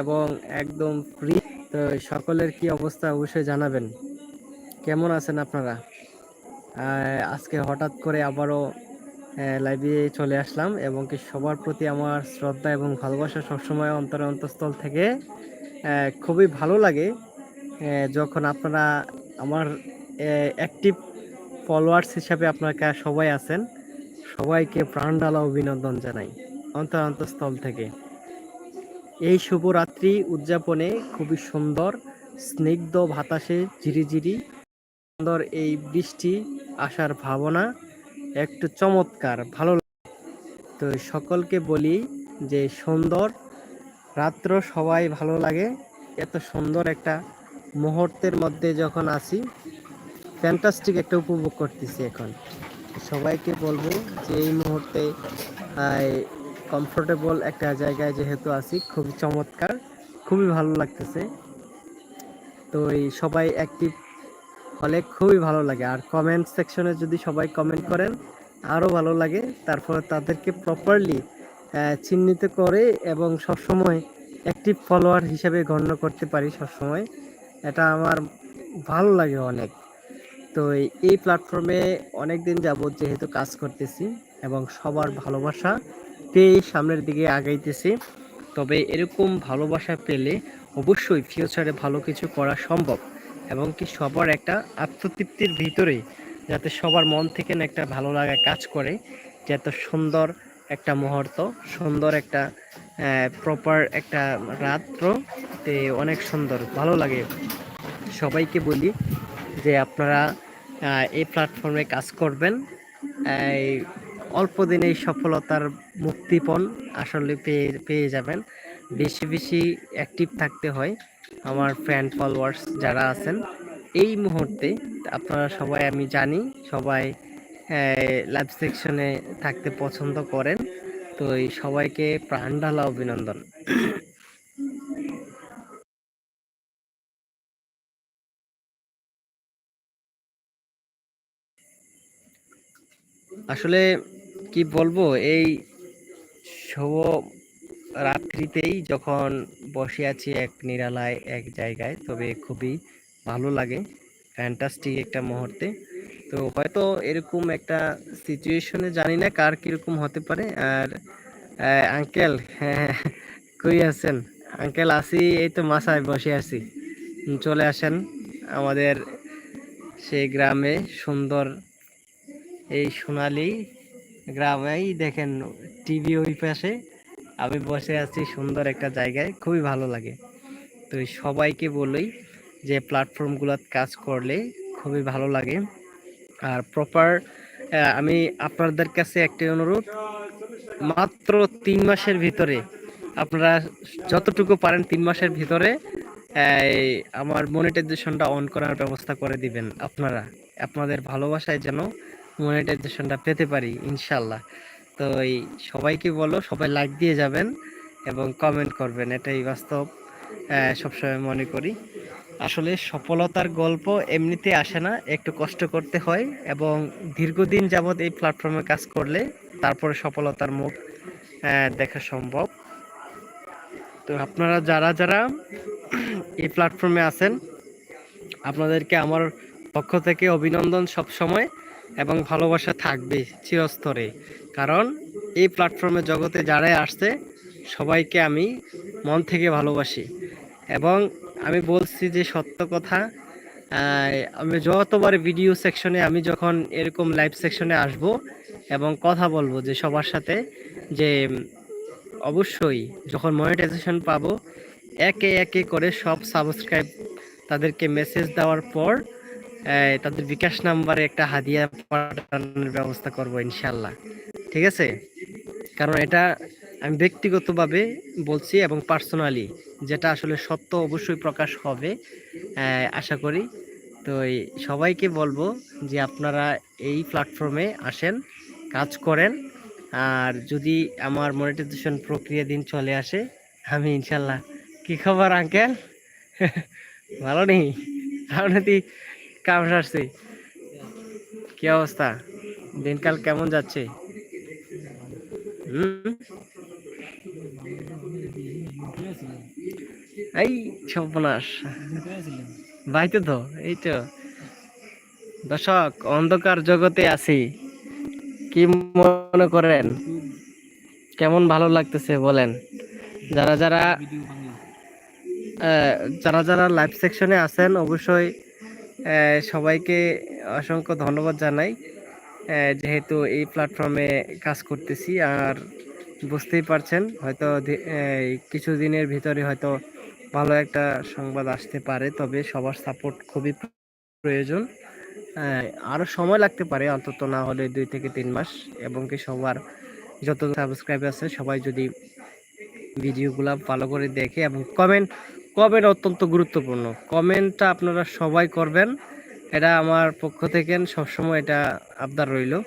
এবং একদম ফ্রি তো সকলের কি অবস্থা অবশ্যই জানাবেন। কেমন আছেন আপনারা? আজকে হঠাৎ করে আবারও লাইভে চলে আসলাম এবং কি সবার প্রতি আমার শ্রদ্ধা এবং ভালোবাসা সবসময় অন্তর অন্তঃস্থল থেকে খুবই ভালো লাগে যখন আপনারা আমার অ্যাক্টিভ ফলোয়ার্স হিসাবে আপনারা সবাই আছেন, সবাইকে প্রাণডালা অভিনন্দন জানাই অন্তর অন্তঃস্থল থেকে। এই শুভরাত্রি উদযাপনে খুবই সুন্দর, স্নিগ্ধ বাতাসে ঝিরিঝিরি, সুন্দর এই বৃষ্টি আসার ভাবনা, একটু চমৎকার, ভালো তো সকলকে বলি যে সুন্দর, রাত্র সবাই ভালো লাগে, এত সুন্দর একটা মুহূর্তের মধ্যে যখন আসি ফ্যান্টাস্টিক একটা উপভোগ করতেছি এখন। সবাইকে বলব যে এই মুহূর্তে কমফোর্টেবল একটা জায়গায় যেহেতু আছি, খুবই চমৎকার, খুবই ভালো লাগতেছে। তো এই সবাই অ্যাক্টিভ হলে খুবই ভালো লাগে। আর কমেন্ট সেকশনে যদি সবাই কমেন্ট করেন আরও ভালো লাগে। তারপরে তাদেরকে প্রপারলি চিহ্নিত করে এবং সবসময় অ্যাক্টিভ ফলোয়ার হিসেবে গণ্য করতে পারি সবসময়। এটা আমার ভালো লাগে অনেক। তো এই প্ল্যাটফর্মে অনেক দিন যাবৎ যেহেতু কাজ করতেছি এবং সবার ভালোবাসা পেয়ে সামনের দিকে আগাইতেছি। তবে এরকম ভালোবাসা পেলে অবশ্যই ফিউচারে ভালো কিছু করা সম্ভব এবং কি সবার একটা আত্মতৃপ্তির ভিতরে যাতে সবার মন থেকে একটা ভালো লাগা কাজ করে, যে এত সুন্দর একটা মুহূর্ত, সুন্দর একটা প্রপার একটা রাত্র, তে অনেক সুন্দর, ভালো লাগে। সবাইকে বলি যে আপনারা এই প্ল্যাটফর্মে কাজ করবেন অল্প দিনেই সফলতার মুক্তিপণ আসলে পেয়ে পেয়ে যাবেন। বেশি বেশি অ্যাক্টিভ থাকতে হয় আমার ফ্রেন্ড ফলোয়ার্স যারা আছেন। এই মুহূর্তে আপনারা সবাই আমি জানি, সবাই লাইভ সেকশনে থাকতে পছন্দ করেন। তো এই সবাইকে প্রাণ ঢালা অভিনন্দন। আসলে কি বলব? এই শুভ রাত্রিতেই যখন বসে আছি এক নিরালায়, এক জায়গায়, তবে খুবই ভালো লাগে। ফ্যান্টাস্টিক একটা মুহূর্তে। তো হয়তো এরকম একটা সিচুয়েশনে জানি না কার কীরকম হতে পারে। আর আঙ্কেল হ্যাঁ কই আছেন? আঙ্কেল আসি, এই তো মাসায় বসে আছি। চলে আসেন আমাদের সেই গ্রামে সুন্দর এই সোনালি গ্রামেই দেখেন টিভি ওই পাশে। আমি বসে আছি সুন্দর একটা জায়গায়, খুবই ভালো লাগে। তো সবাইকে বলি যে প্ল্যাটফর্মগুলো কাজ করলে খুবই ভালো লাগে। আর প্রপার আমি আপনাদের কাছে একটি অনুরোধ, মাত্র তিন মাসের ভিতরে আপনারা যতটুকু পারেন তিন মাসের ভিতরে আমার মনিটাইজেশনটা অন করার ব্যবস্থা করে দিবেন আপনারা। আপনাদের ভালোবাসায় যেন মনিটাইজেশনটা পেতে পারি, ইনশাল্লাহ। তো এই সবাইকে বলো, সবাই লাইক দিয়ে যাবেন এবং কমেন্ট করবেন, এটাই বাস্তব সবসময় মনে করি। আসলে সফলতার গল্প এমনিতে আসে না, একটু কষ্ট করতে হয় এবং দীর্ঘদিন যাবৎ এই প্ল্যাটফর্মে কাজ করলে তারপরে সফলতার মুখ দেখা সম্ভব। তো আপনারা যারা যারা এই প্ল্যাটফর্মে আছেন, আপনাদেরকে আমার পক্ষ থেকে অভিনন্দন সব সময় এবং ভালোবাসা থাকবে চিরস্তরে। কারণ এই প্ল্যাটফর্মে জগতে যারাই আসছে, সবাইকে আমি মন থেকে ভালোবাসি। এবং আমি বলছি যে সত্য কথা আমি যতবার ভিডিও সেকশনে আমি যখন এরকম লাইভ সেকশনে আসব এবং কথা বলব যে সবার সাথে, যে অবশ্যই যখন মনিটাইজেশন পাবো, একে একে করে সব সাবস্ক্রাইব তাদেরকে মেসেজ দেওয়ার পর তাদের বিকাশ নাম্বারে একটা হাদিয়া পাঠানোর ব্যবস্থা করব ইনশাল্লাহ ঠিক আছে? কারণ এটা আমি ব্যক্তিগতভাবে বলছি এবং পার্সোনালি যেটা আসলে সত্য অবশ্যই প্রকাশ হবে আশা করি। তো সবাইকে বলব যে আপনারা এই প্ল্যাটফর্মে আসেন, কাজ করেন। আর যদি আমার মনিটাইজেশন প্রক্রিয়া দিন চলে আসে, আমি ইনশাল্লাহ কি খবর আঙ্কেল ভালো নেই? আপনাদের কাম কি অবস্থা? দিনকাল কেমন যাচ্ছে? এই তো এই তো। দর্শক, অন্ধকার জগতে আছি। কি মনে করেন? কেমন ভালো লাগতেছে বলেন? যারা যারা যারা যারা লাইভ সেকশনে আছেন, অবশ্যই সবাইকে অসংখ্য ধন্যবাদ জানাই। যেহেতু এই প্ল্যাটফর্মে কাজ করতেছি, আর বুঝতেই পারছেন, হয়তো এই কিছুদিনের ভিতরে হয়তো ভালো একটা সংবাদ আসতে পারে, তবে সবার সাপোর্ট খুবই প্রয়োজন। আরও সময় লাগতে পারে, অন্তত না হলে দুই থেকে তিন মাস, এবং কি সবার যত সাবস্ক্রাইব আছে, সবাই যদি ভিডিওগুলো ভালো করে দেখে এবং কমেন্ট কমেন্ট অত্যন্ত গুরুত্বপূর্ণ। কমেন্টটা আপনারা সবাই করবেন। এটা আমার পক্ষ থেকে সবসময় এটা আবদার রইল।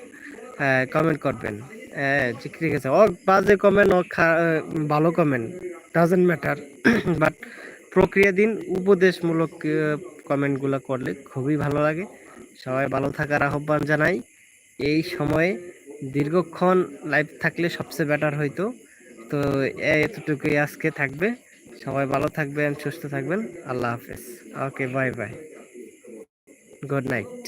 কমেন্ট করবেন। হ্যাঁ, ঠিক আছে ও বাজে কমেন্ট খা- ভালো কমেন্ট ডাজেন্ট ম্যাটার বাট প্রক্রিয়া দিন উপদেশমূলক কমেন্টগুলো করলে খুবই ভালো লাগে। সবাই ভালো থাকার আহ্বান জানাই। এই সময়ে দীর্ঘক্ষণ লাইভ থাকলে সবচেয়ে বেটার হইতো। তো এতটুকুই আজকে থাকবে। সবাই ভালো থাকবেন সুস্থ থাকবেন। আল্লাহ হাফেজ। Okay bye bye good night